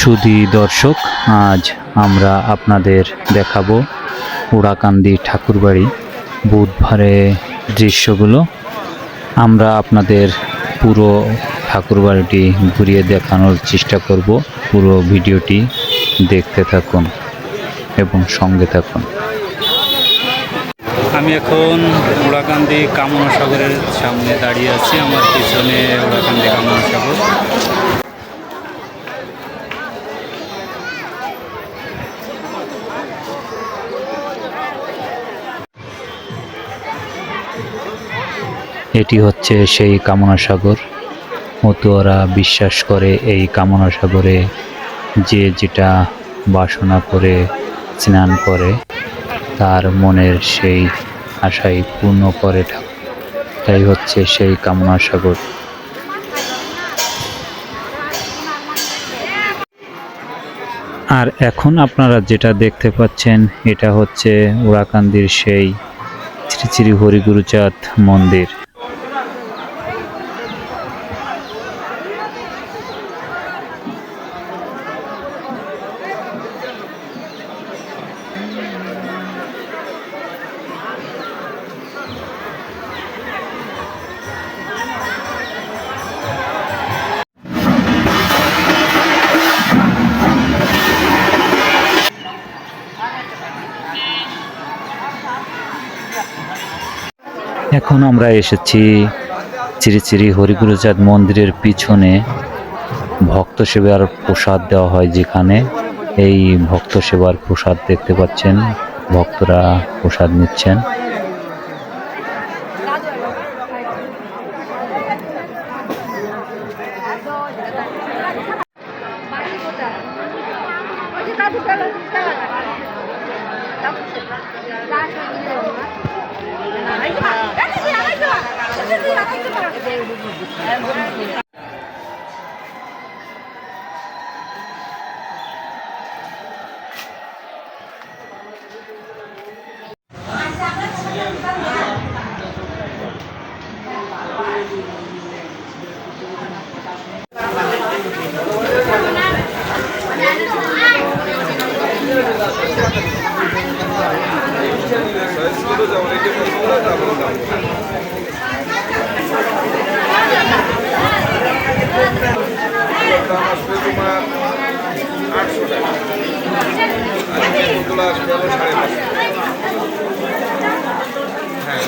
সুধী দর্শক, আজ আমরা আপনাদের দেখাবো উড়াকান্দি ঠাকুরবাড়ি। বুধবারে দৃশ্যগুলো আমরা আপনাদের পুরো ঠাকুরবাড়িটি ঘুরিয়ে দেখানোর চেষ্টা করব। পুরো ভিডিওটি দেখতে থাকুন এবং সঙ্গে থাকুন। আমি এখন উড়াকান্দি কামনা সাগরের সামনে দাঁড়িয়ে আছি। আমার পিছনে উড়াকান্দি কামনা সাগর এটি হচ্ছে সেই কামনা সাগর। মতুয়ারা বিশ্বাস করে এই কামনা সাগরে যে যেটা বাসনা করে, স্নান করে, তার মনের সেই আশাই পূর্ণ করে তাই হচ্ছে সেই কামনা সাগর। আর এখন আপনারা যেটা দেখতে পাচ্ছেন, এটা হচ্ছে উড়াকান্দির সেই শ্রী শ্রী হরিগুরুচাঁদ মন্দির। এখন আমরা এসেছি শ্রী শ্রী হরিগুরুচাঁদ মন্দিরের পিছনে। ভক্ত সেবার প্রসাদ দেওয়া হয় যেখানে। এই ভক্ত সেবার প্রসাদ দেখতে পাচ্ছেন, ভক্তরা প্রসাদ নিচ্ছেন। 나 হ্যাঁ।